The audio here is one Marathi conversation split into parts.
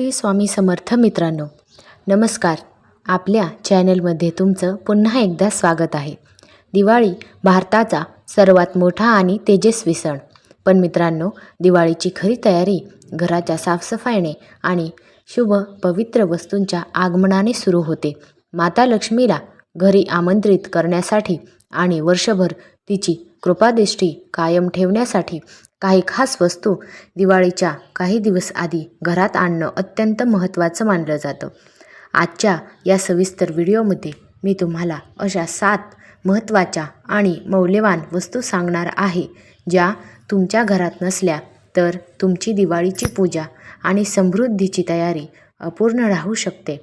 श्री स्वामी समर्थ मित्रांनो नमस्कार. आपल्या चॅनलमध्ये तुमचं पुन्हा एकदा स्वागत आहे. दिवाळी भारताचा सर्वात मोठा आणि तेजस्वी सण. पण मित्रांनो दिवाळीची खरी तयारी घराच्या साफसफाईने आणि शुभ पवित्र वस्तूंच्या आगमनाने सुरू होते. माता लक्ष्मीला घरी आमंत्रित करण्यासाठी आणि वर्षभर तिची कृपादृष्टी कायम ठेवण्यासाठी काही खास वस्तू दिवाळीच्या काही दिवस आधी घरात आणणं अत्यंत महत्त्वाचं मानलं जातं. आजच्या या सविस्तर व्हिडिओमध्ये मी तुम्हाला अशा सात महत्त्वाच्या आणि मौल्यवान वस्तू सांगणार आहे ज्या तुमच्या घरात नसल्या तर तुमची दिवाळीची पूजा आणि समृद्धीची तयारी अपूर्ण राहू शकते.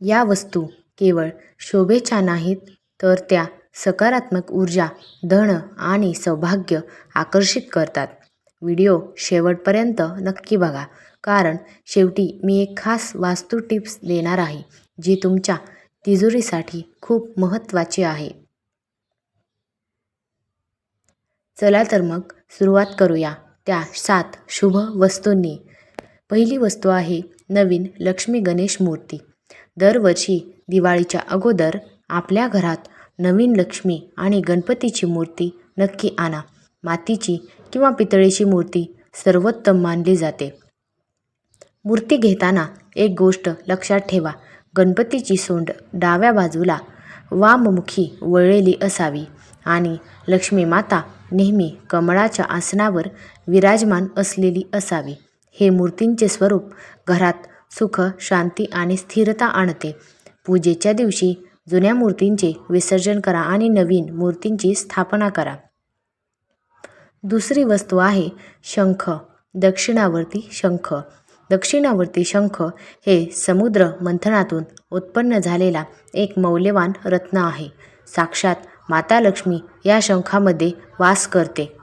या वस्तू केवळ शोभेच्या नाहीत तर त्या सकारात्मक ऊर्जा धन आणि सौभाग्य आकर्षित करतात. व्हिडिओ शेवटपर्यंत नक्की बघा कारण शेवटी मी एक खास वास्तू टिप्स देणार आहे जी तुमच्या तिजोरीसाठी खूप महत्त्वाची आहे. चला तर मग सुरुवात करूया त्या सात शुभ वस्तूंनी. पहिली वस्तू आहे नवीन लक्ष्मी गणेश मूर्ती. दरवर्षी दिवाळीच्या अगोदर आपल्या घरात नवीन लक्ष्मी आणि गणपतीची मूर्ती नक्की आणा. मातीची किंवा पितळेची मूर्ती सर्वोत्तम मानली जाते. मूर्ती घेताना एक गोष्ट लक्षात ठेवा. गणपतीची सोंड डाव्या बाजूला वाममुखी वळलेली असावी आणि लक्ष्मी माता नेहमी कमळाच्या आसनावर विराजमान असलेली असावी. हे मूर्तींचे स्वरूप घरात सुख शांती आणि स्थिरता आणते. पूजेच्या दिवशी जुन्या मूर्तींचे विसर्जन करा आणि नवीन मूर्तींची स्थापना करा. दुसरी वस्तू आहे शंख. दक्षिणावर्ती शंख. दक्षिणावर्ती शंख हे समुद्र मंथनातून उत्पन्न झालेला एक मौल्यवान रत्न आहे. साक्षात माता लक्ष्मी या शंखामध्ये वास करते.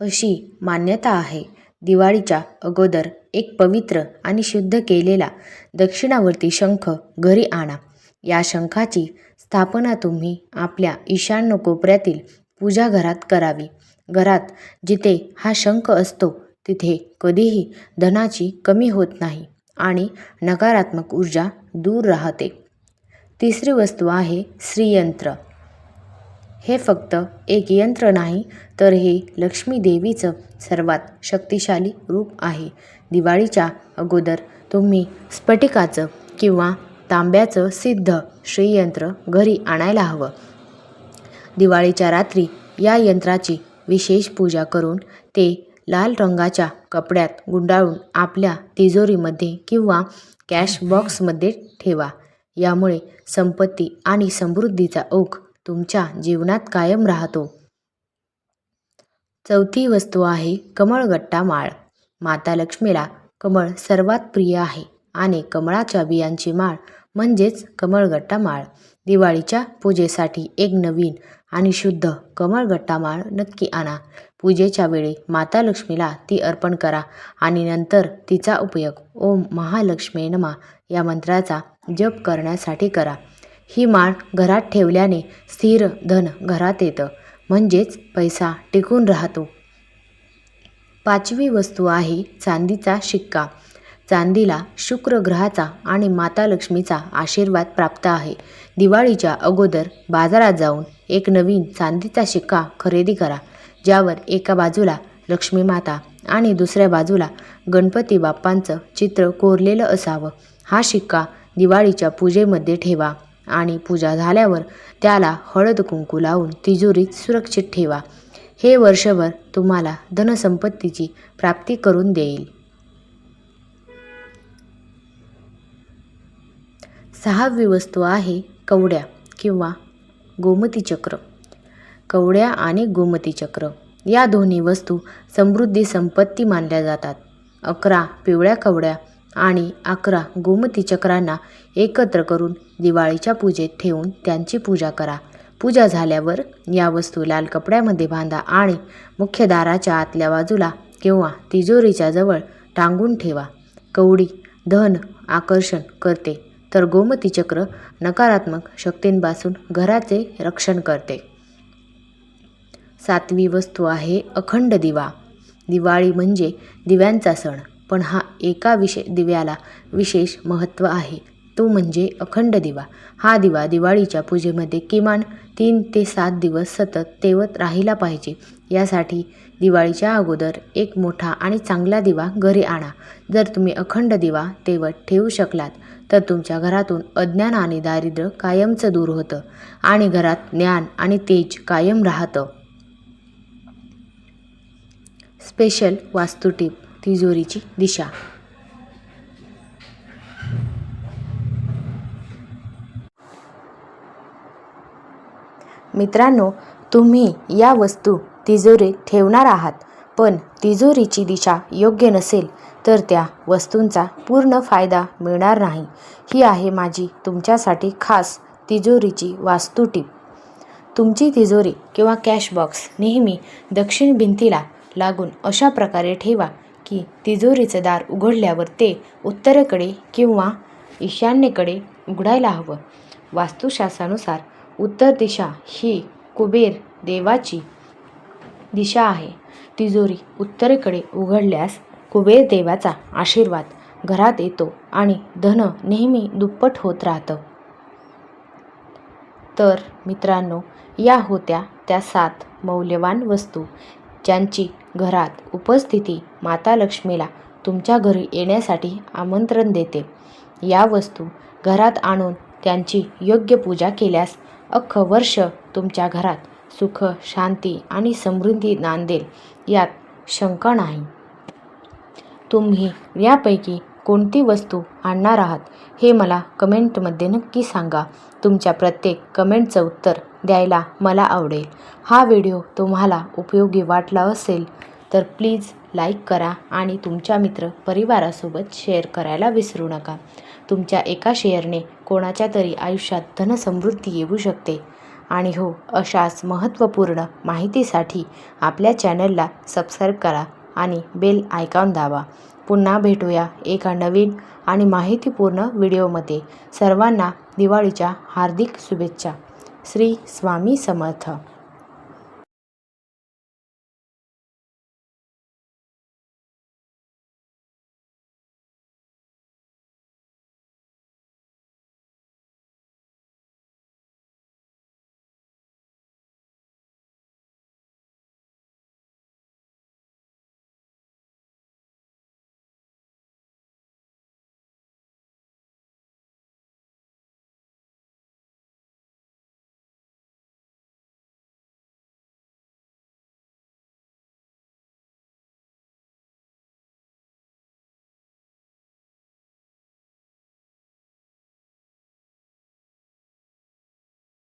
अशी मान्यता आहे. दिवाळीच्या अगोदर एक पवित्र आणि शुद्ध केलेला दक्षिणावर्ती शंख घरी आणा. या शंखाची स्थापना तुम्ही आपल्या ईशान्य कोपऱ्यातील पूजाघरात करावी. घरात जिथे हा शंख असतो तिथे कधीही धनाची कमी होत नाही आणि नकारात्मक ऊर्जा दूर राहते. तिसरी वस्तू आहे श्रीयंत्र. हे फक्त एक यंत्र नाही तर हे लक्ष्मी देवीचं सर्वात शक्तिशाली रूप आहे. दिवाळीच्या अगोदर तुम्ही स्फटिकाचं किंवा तांब्याचं सिद्ध श्रीयंत्र घरी आणायला हवं. दिवाळीच्या रात्री या यंत्राची विशेष पूजा करून ते लाल रंगाच्या कपड्यात गुंडाळून आपल्या तिजोरीमध्ये किंवा कॅश बॉक्समध्ये ठेवा. यामुळे संपत्ती आणि समृद्धीचा ओघ तुमच्या जीवनात कायम राहतो. चौथी वस्तू आहे कमळगट्टा माळ. माता लक्ष्मीला कमळ सर्वात प्रिय आहे आणि कमळाच्या बियांची माळ म्हणजेच कमळगट्टा माळ. दिवाळीच्या पूजेसाठी एक नवीन आणि शुद्ध कमळगट्टा माळ नक्की आणा. पूजेच्या वेळी माता लक्ष्मीला ती अर्पण करा आणि नंतर तिचा उपयोग ओम महालक्ष्मी नमा या मंत्राचा जप करण्यासाठी करा. ही माळ घरात ठेवल्याने स्थिर धन घरात येतं. म्हणजेच पैसा टिकून राहतो. पाचवी वस्तू आहे चांदीचा शिक्का. चांदीला शुक्र ग्रहाचा आणि माता लक्ष्मीचा आशीर्वाद प्राप्त आहे. दिवाळीच्या अगोदर बाजारात जाऊन एक नवीन चांदीचा शिक्का खरेदी करा ज्यावर एका बाजूला लक्ष्मी माता आणि दुसऱ्या बाजूला गणपती बाप्पांचं चित्र कोरलेलं असावं. हा शिक्का दिवाळीच्या पूजेमध्ये ठेवा. आणि पूजा झाल्यावर त्याला हळद कुंकू लावून तिजोरीत सुरक्षित ठेवा. हे वर्षभर तुम्हाला धनसंपत्तीची प्राप्ती करून देईल. सहावी वस्तू आहे कवड्या किंवा गोमती चक्र. कवड्या आणि गोमती चक्र या दोन्ही वस्तू समृद्धी संपत्ती मानल्या जातात. अकरा पिवळ्या कवड्या आणि अकरा गोमती चक्रांना एकत्र करून दिवाळीच्या पूजेत ठेवून त्यांची पूजा करा. पूजा झाल्यावर या वस्तू लाल कपड्यामध्ये बांधा आणि मुख्य दाराच्या आतल्या बाजूला किंवा तिजोरीच्या जवळ टांगून ठेवा. कवडी धन आकर्षण करते तर गोमती चक्र नकारात्मक शक्तींपासून घराचे रक्षण करते. सातवी वस्तू आहे अखंड दिवा. दिवाळी म्हणजे दिव्यांचा सण. पण हा एका विशे दिव्याला विशेष महत्त्व आहे. तो म्हणजे अखंड दिवा. हा दिवा दिवाळीच्या पूजेमध्ये किमान तीन ते सात दिवस सतत तेवत राहिला पाहिजे. यासाठी दिवाळीच्या अगोदर एक मोठा आणि चांगला दिवा घरी आणा. जर तुम्ही अखंड दिवा तेवत ठेवू शकलात तर तुमच्या घरातून अज्ञान आणि दारिद्र्य कायमचं दूर होतं आणि घरात ज्ञान आणि तेज कायम राहतं. स्पेशल वास्तू टीप. तिजोरीची दिशा. मित्रांनो तुम्ही या वस्तू तिजोरीत ठेवणार आहात पण तिजोरीची दिशा योग्य नसेल तर त्या वस्तूंचा पूर्ण फायदा मिळणार नाही. ही आहे माझी तुमच्यासाठी खास तिजोरीची वास्तू टीप. तुमची तिजोरी किंवा कॅश बॉक्स नेहमी दक्षिण भिंतीला लागून अशा प्रकारे ठेवा की तिजोरीचं दार उघडल्यावर ते उत्तरेकडे किंवा ईशान्येकडे उघडायला हवं. वास्तुशास्त्रानुसार उत्तर दिशा ही कुबेर देवाची दिशा आहे. तिजोरी उत्तरेकडे उघडल्यास कुबेर देवाचा आशीर्वाद घरात येतो आणि धन नेहमी दुप्पट होत राहतं. तर मित्रांनो या होत्या त्या सात मौल्यवान वस्तू. ज्यांची घरात उपस्थिती माता लक्ष्मीला तुमच्या घरी येण्यासाठी आमंत्रण देते. या वस्तू घरात आणून त्यांची योग्य पूजा केल्यास अख्खं वर्ष तुमच्या घरात सुख शांती आणि समृद्धी नांदेल यात शंका नाही. तुम्ही यापैकी कोणती वस्तू आणणार आहात? हे मला कमेंटमध्ये नक्की सांगा. तुमच्या प्रत्येक कमेंटचं उत्तर द्यायला मला आवडेल. हा व्हिडिओ तुम्हाला उपयोगी वाटला असेल तर प्लीज लाईक करा आणि तुमच्या मित्र परिवारासोबत शेअर करायला विसरू नका. तुमच्या एका शेअरने कोणाच्या तरी आयुष्यात धनसमृद्धी येऊ शकते. आणि हो अशाच महत्त्वपूर्ण माहितीसाठी आपल्या चॅनलला सबस्क्राईब करा आणि बेल आयकॉन दाबा. पुन्हा भेटूया एका नवीन आणि माहितीपूर्ण व्हिडिओमध्ये. सर्वांना दिवाळीच्या हार्दिक शुभेच्छा. श्री स्वामी समर्थ.